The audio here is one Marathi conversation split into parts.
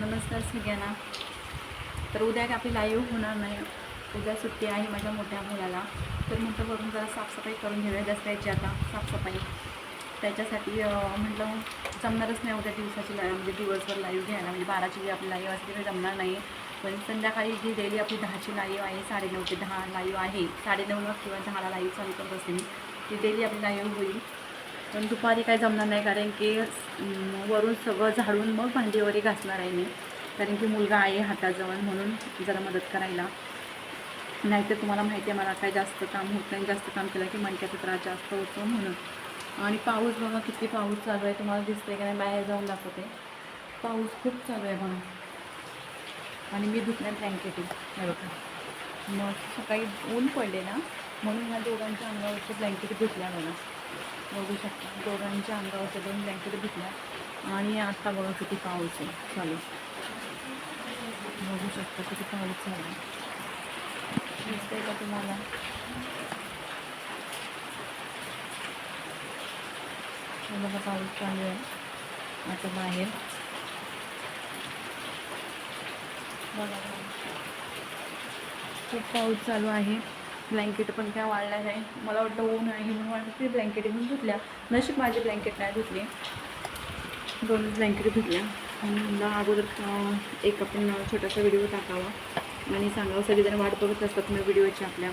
नमस्कार सगळ्यांना. तर उद्या काय आपली लाईव्ह होणार नाही. उद्या सुट्टी आहे माझ्या मोठ्या मुलाला तर म्हटलं बघून जरा साफसफाई करून घेऊया दसऱ्याची आता साफसफाई. त्याच्यासाठी म्हटलं जमणारच नाही उद्या दिवसाची लाईव्ह म्हणजे दिवसभर लाईव्ह घ्यायला. म्हणजे बाराची जी आपली लाईव्ह असते ती जमणार नाही. पण संध्याकाळी जी डेली आपली दहाची लाईव्ह आहे साडेनऊ ते दहा लाईव्ह आहे. साडेनऊला किंवा दहाला लाईव्ह चालू करत असते मी. ती डेली आपली लाईव्ह होईल. पण दुपारी काय जमणार नाही कारण की वरून सगळं झाडून मग भांडी वगैरे घासणार आहे मी. कारण की मुलगा आहे हाताजवळ म्हणून जरा मदत करायला. नाहीतर तुम्हाला माहिती आहे मला काय जास्त काम होत नाही जास्त काम केलं की मणक्याचा त्रास जास्त होतो म्हणून. आणि पाऊस बघा किती पाऊस चालू आहे तुम्हाला दिसतंय की नाही बाहेर जाऊन दाखवते. पाऊस खूप चालू आहे बघा. आणि मी धुतल्या ब्लँकेट हे बघा. मग सकाळी ऊन पडले ना म्हणून ह्या दोघांच्या अंगावरचे ब्लँकेट धुतल्या बघा. बघू शकता. दोघांच्या अंगावरच्या दोन ब्लँकेट घेतल्या आणि आता बघा किती पाऊस आहे. चालू. बघू शकता किती पाऊस चालू आहे. दिसतंय का तुम्हाला? बघा पाऊस चालू आहे. आता बाहेर. बघा. खूप पाऊस चालू आहे. ब्लँकेट पण काय वाढल्या नाही. मला वाटतं ऊन आहे म्हणून वाटलं ते ब्लँकेट घेऊन धुतल्या. नशीब माझे ब्लँकेट नाही धुतले. दोन ब्लँकेट धुतल्या. आणि मला अगोदर एक आपण छोटासा व्हिडिओ टाकावा. आणि सांगावं सगळेजण वाट बघत असतात मी व्हिडिओची आपल्या.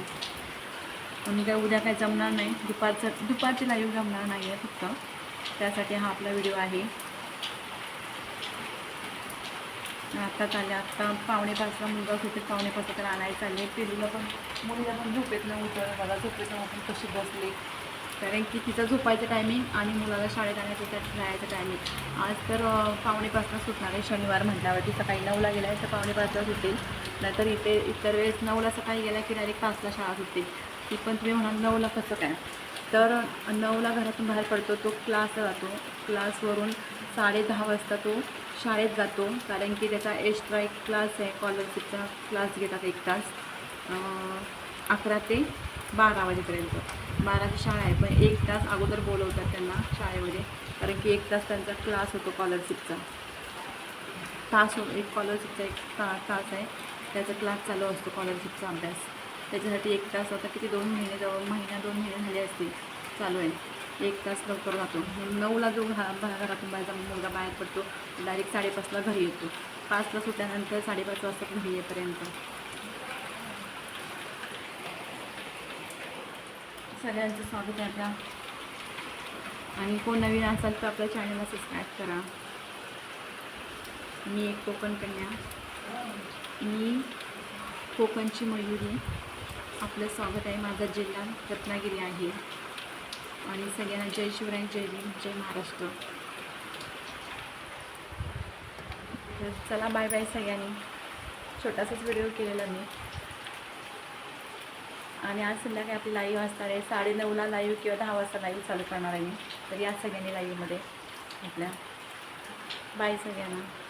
आणि काय उद्या काय जमणार नाही. दुपारचं दुपारची लाईव्ह जमणार नाही आहे फक्त. त्यासाठी हा आपला व्हिडिओ आहे. आत्ताच आले. आत्ता पावणे पाचला मुलगा होते पावणे तर आणायला चालले पिलूला पण मुलीला पण झोपेत न उठवलं मला झोपेत न उठून कशी बसली. कारण की तिचं झोपायचं टायमिंग आणि मुलाला शाळेत आणायचं त्यात जायचं टायमिंग आज तर पाहुणेपासून पावणे पाचला सुटणार आहे शनिवार म्हटल्यावरती सकाळी नऊला गेला आहे तर पावणे पाचला सुटेल. नाहीतर इथे इतर वेळेस नऊला सकाळी गेला की डायरेक्ट पाचला शाळा सुटते. ती पण तुम्ही म्हणाल नऊला कसं काय? तर नऊला घरातून बाहेर पडतो तो क्लासला जातो. क्लासवरून साडे दहा वाजता तो शाळेत जातो कारण की त्याचा एक्स्ट्रा एक क्लास आहे स्कॉलरशिपचा क्लास घेतात एक तास. अकरा ते बारा वाजेपर्यंत. बाराची शाळा आहे पण एक तास अगोदर बोलवतात त्यांना शाळेमध्ये कारण की एक तास त्यांचा क्लास होतो स्कॉलरशिपचा तास हो एक स्कॉलरशिपचा एक ता तास आहे. त्याचा क्लास चालू असतो स्कॉलरशिपचा अभ्यास. त्याच्यासाठी एक तास आता किती दोन महिने जवळ महिना दोन महिने झाले असतील चालू आहे. एक तास लवकर राहतो मग नऊला जो घरा घरातून बाहेरचा मुलगा बाहेर पडतो डायरेक्ट साडेपाचला घरी येतो. पाचला सुटल्यानंतर साडेपाच वाजता घरी येईपर्यंत. सगळ्यांचं स्वागत आहे आपल्या आणि कोण नवीन असाल तर आपल्या चॅनलला सबस्क्राईब करा. मी एक कोकण कन्या. मी कोकणची मयुरी. आपलं स्वागत आहे माझा जिल्हा रत्नागिरी आहे. आणि सगळ्यांना जय शिवराय जय भीम जय महाराष्ट्र. तर चला बाय बाय सगळ्यांनी. छोटासाच व्हिडिओ केलेला मी. आणि आज संध्याकाळी आपली लाईव्ह असणार आहे. साडे नऊला लाईव्ह किंवा दहा वाजता लाईव्ह चालू करणार आहे मी. तर या सगळ्यांनी लाईव्हमध्ये आपल्या. बाय सगळ्यांना.